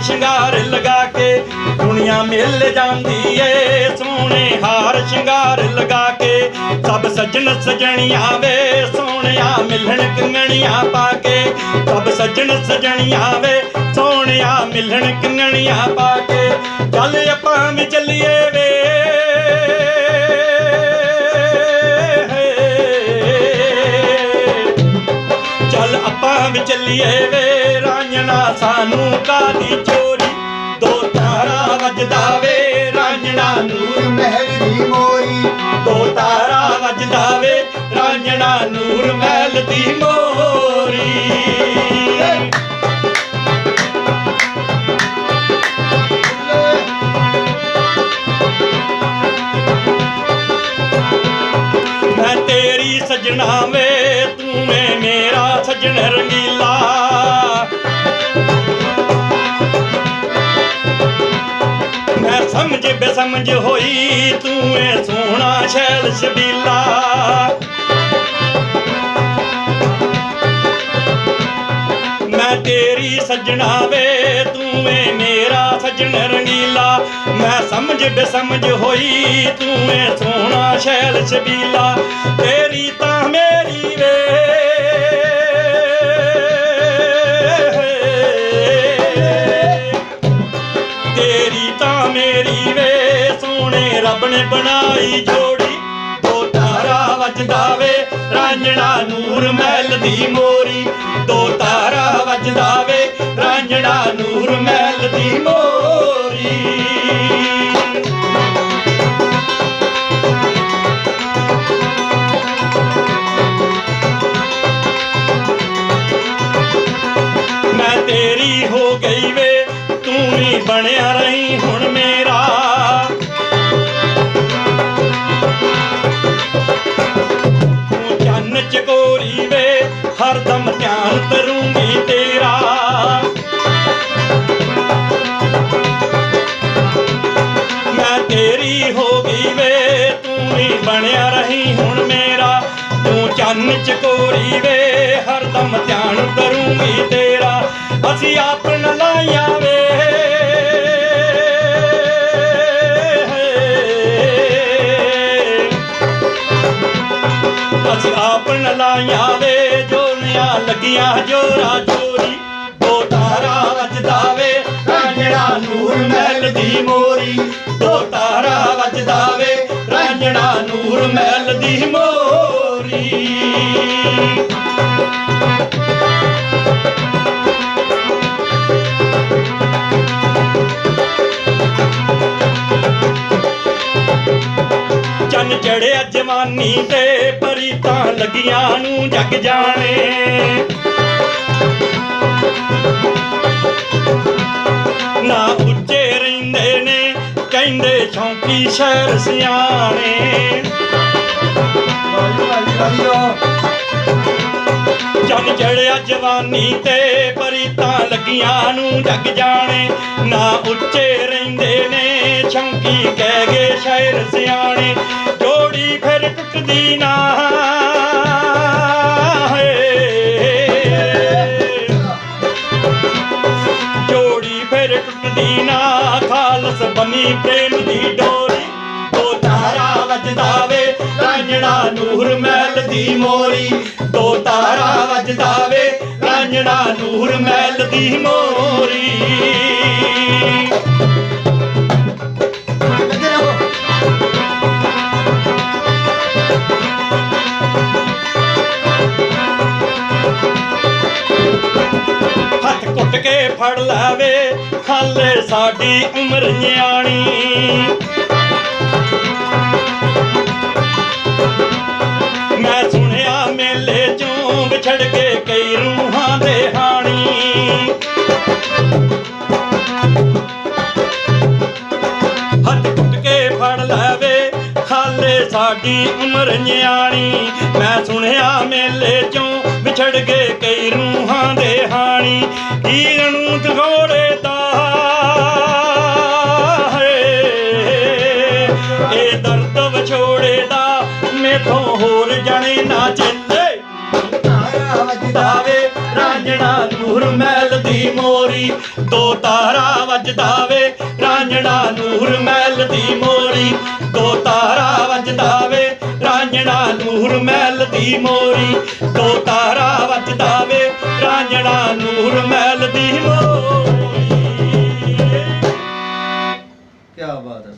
ਹਾਰ ਸ਼ਿੰਗਾਰ ਲਗਾ ਕੇ ਦੁਨੀਆ ਮਿਲ ਜਾਂਦੀ ਏ। ਸੋਹਣੇ ਹਾਰ ਸ਼ਿੰਗਾਰ ਲਗਾ ਕੇ ਸਭ ਸੱਜਣ ਸਜਣੀਆਂ ਵੇ। ਸੋਹਣਿਆ ਮਿਲਣ ਕੰਗਣੀਆਂ ਪਾ ਕੇ ਸਭ ਸੱਜਣ ਸਜਣੀਆਂ ਵੇ। ਸੋਹਣਿਆ ਮਿਲਣ ਕੰਗਣੀਆਂ ਪਾ ਕੇ ਚੱਲ ਆਪਾਂ ਵੀ ਚੱਲੀਏ ਵੇ। ਚੱਲ ਆਪਾਂ ਵੀ ਚੱਲੀਏ ਵੇ। ਸਾਨੂੰ ਕਾਦੀ ਚੋਰੀ? ਦੋ ਤਾਰਾ ਵੱਜਦਾ ਵੇ ਰਾਂਝਣਾ ਨੂਰ ਮਹਿਲ ਦੀ ਮੋਰੀ। ਦੋ ਤਾਰਾ ਵੱਜਦਾ ਵੇ ਰਾਂਝਣਾ ਨੂਰ ਮਹਿਲ ਦੀ ਮੋਰੀ। ਮੈਂ ਤੇਰੀ ਸਜਣਾ ਵੇ ਤੂੰ ਏ ਮੇਰਾ ਸਜਣ ਰੰਗੀਲਾ। ਸਮਝ ਬੇਸਮਝ ਹੋਈ, ਤੂੰ ਏ ਸੋਹਣਾ ਸ਼ੈਲ ਸ਼ਬੀਲਾ। ਮੈਂ ਤੇਰੀ ਸੱਜਣਾ ਵੇ, ਤੂੰ ਏ ਮੇਰਾ ਸੱਜਣ ਰੰਗੀਲਾ। ਮੈਂ ਸਮਝ ਬੇਸਮਝ ਹੋਈ, ਤੂੰ ਏ ਸੋਹਣਾ ਸ਼ੈਲ ਸ਼ਬੀਲਾ। ਤੇਰੀ ਤਾਂ ਮੇਰੀ ਵੇ ਬਣਾਈ ਜੋੜੀ, ਦੋ ਤਾਰਾ ਵੱਜਦਾ ਵੇ ਰਾਂਝਣਾ ਨੂਰ ਮਹਿਲ ਦੀ ਮੋਰੀ। ਦੋ ਤਾਰਾ ਵੱਜਦਾ ਵੇ ਰਾਂਝਣਾ ਨੂਰ ਮਹਿਲ ਦੀ ਮੋਰੀ। ਮੈਂ ਤੇਰੀ ਹੋ ਗਈ ਵੇ, ਤੂੰ ਬਣਿਆ ਰਹੀ ਹੁਣ ਮੇਰਾ। ਤੇਰੀ ਹੋ ਗਈ ਵੇ, ਤੂੰ ਹੀ ਬਣਿਆ ਰਹੀ, ਹੁਣ ਮੇਰਾ ਤੂੰ ਚੰਨ ਚ ਕੋਰੀ ਵੇ, ਹਰਦਮ ਧਿਆਨ ਕਰੂੰਗੀ ਤੇਰਾ, ਅਸੀਂ ਆਪਣ ਲਾਈਆਂ ਵੇ। ਅਸੀਂ ਆਪਣ ਲਾਈਆਂ ਵੇ ਜੋਨੀਆਂ ਲੱਗੀਆਂ ਜੋਰਾ ਜੋਰੀ ਦੋ ਤਾਰਾ ਵੱਜਦਾ ਵੇ ਰਾਂਝਣਾ ਨੂਰ ਮਹਿਲ ਦੀ ਮੋਰੀ ਦੋ ਤਾਰਾ ਵੱਜਦਾ ਵੇ ਰਾਂਝਣਾ ਨੂਰ ਮਹਿਲ ਦੀ ਮੋਰੀ। ਚੰਨ ਚੜਿਆ ਜਵਾਨੀ ਤੇ ਪਰੀਤਾਂ ਲੱਗੀਆਂ ਨੂੰ ਜਗ ਜਾਣੇ। ਸ਼ਹਿਰ ਸਿਆਣੇ। ਚੰਨ ਚੜਿਆ ਜਵਾਨੀ ਤੇ ਪਰੀਤਾਂ ਲੱਗੀਆਂ ਨੂੰ ਜਗ ਜਾਣੇ ਨਾ ਉੱਚੇ ਰਹਿੰਦੇ ਨੇ ਸ਼ੌਂਕੀ ਕਹਿ ਗਏ ਸ਼ਾਇਰ ਸਿਆਣੇ। ਜੋੜੀ ਫਿਰ ਟੁੱਟਦੀ ਨਾ ਜੋੜੀ ਫਿਰ ਟੁੱਟਦੀ ਨਾ ਬਣੀ ਪ੍ਰੇਮ ਦੀ ਡੋਰੀ ਦੋ ਤਾਰਾ ਵੱਜਦਾ ਵੇ ਰਾਂਝਣਾ ਨੂਰ ਮਹਿਲ ਦੀ ਮੋਰੀ। ਦੋ ਤਾਰਾ ਵੱਜਦਾ ਵੇ ਰਾਂਝਣਾ ਨੂਰ ਮਹਿਲ ਦੀ ਮੋਰੀ। ਲੱਗੇ ਰਹੋ ਹੱਥ ਕੁੱਟ ਕੇ ਫੜ ਲਾਵੇ ਹਾਲੇ ਸਾਡੀ ਉਮਰ ਨਿਆਣੀ। ਮੈਂ ਸੁਣਿਆ ਮੇਲੇ ਚੋਂ ਵਿਛੜ ਕੇ ਕਈ ਰੂਹਾਂ ਦੇ ਹਾਣੀ। ਹੱਥ ਕੁੱਟ ਕੇ ਫੜ ਲੈਵੇ ਖਾਲੇ ਸਾਡੀ ਉਮਰ ਨਿਆਣੀ। ਮੈਂ ਸੁਣਿਆ ਮੇਲੇ ਚੋਂ ਵਿਛੜ ਗਏ ਕਈ ਰੂਹਾਂ ਦੇ ਹਾਣੀ। ਹੀਰ ਨੂੰ ਦੀ ਮੋਰੀ, ਦੋ ਤਾਰਾ ਵੱਜਦਾ ਵੇ ਰਾਂਝਣਾ ਨੂਰ ਮਹਿਲ ਦੀ ਮੋਰੀ। ਦੋ ਤਾਰਾ ਵੱਜਦਾ ਵੇ ਰਾਂਝਣਾ ਨੂਰ ਮਹਿਲ ਦੀ ਮੋਰੀ। ਦੋ ਤਾਰਾ ਵੱਜਦਾ ਵੇ ਰਾਂਝਣਾ ਨੂਰ ਮਹਿਲ ਦੀ ਮੋਰੀ। ਕੀ ਬਾਤ ਹੈ।